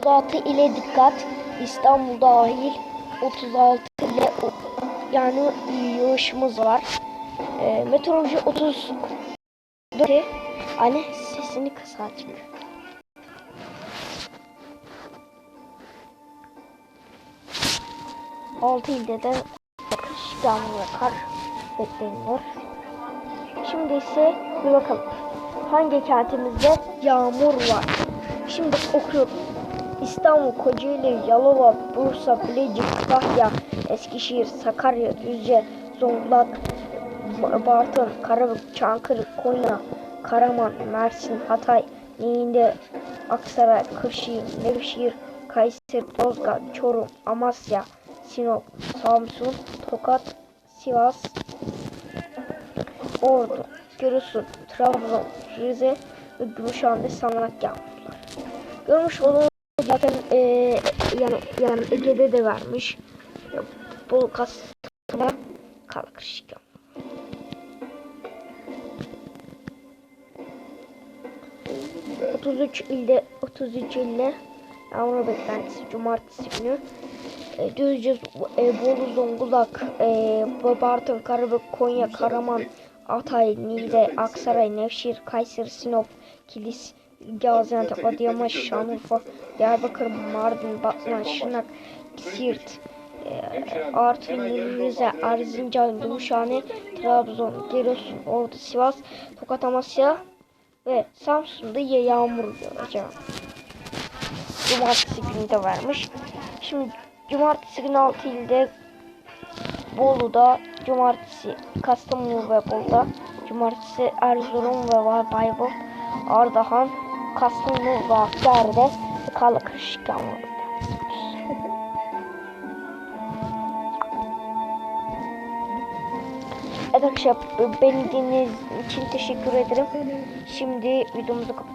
36 ile dikkat. İstanbul dahil 36 ile yani yağışımız var. E, meteoroloji 30 Anne sesini kısa açık. Altı ilde de yağmur ve kar bekleniyor. Şimdi ise bir bakalım. Hangi kentimizde yağmur var? Şimdi okuyorum. İstanbul, Kocaeli, Yalova, Bursa, Bilecik, Kütahya, Eskişehir, Sakarya, Düzce, Zonguldak, Ba- Bartın, Karabük, Çankırı, Konya, Karaman, Mersin, Hatay, Niğde, Aksaray, Kırşehir, Nevşehir, Kayseri, Yozgat, Çorum, Amasya, Sinop, Samsun, Tokat, Sivas, Ordu, Giresun, Trabzon, Rize ve Gümüşhane sanat yaptılar. Görmüş olduğunuz zaten eee yani, yani Ege'de de vermiş. Bol kastıma kalkış yapmış. ...33 ilde 33 ilde yağmur beklentisi cumartesi günü e, Düzce, e, Bolu, Zonguldak, e, Bartın, Karabük, Konya, Karaman, Hatay, Niğde, Aksaray, Nevşehir, Kayseri, Sinop, Kilis, Gaziantep, Adıyaman, Şanlıurfa, Diyarbakır, Mardin, Batman, Şırnak, Siirt, e, Artvin, Rize, Erzincan, Gümüşhane, Trabzon, Giresun, Ordu, Sivas, Tokat, Amasya ve Samsun'da ya yağmur göreceğim. Cumartesi günü de vermiş. Şimdi cumartesi günü 6 ilde Bolu'da, cumartesi Kastamonu ve Bolu'da, cumartesi Erzurum ve Bayburt, Ardahan, Hakkari'de karlı kışık yağmuru. Evet arkadaşlar beni dinlediğiniz için teşekkür ederim. Şimdi videomuzu kapatıyoruz.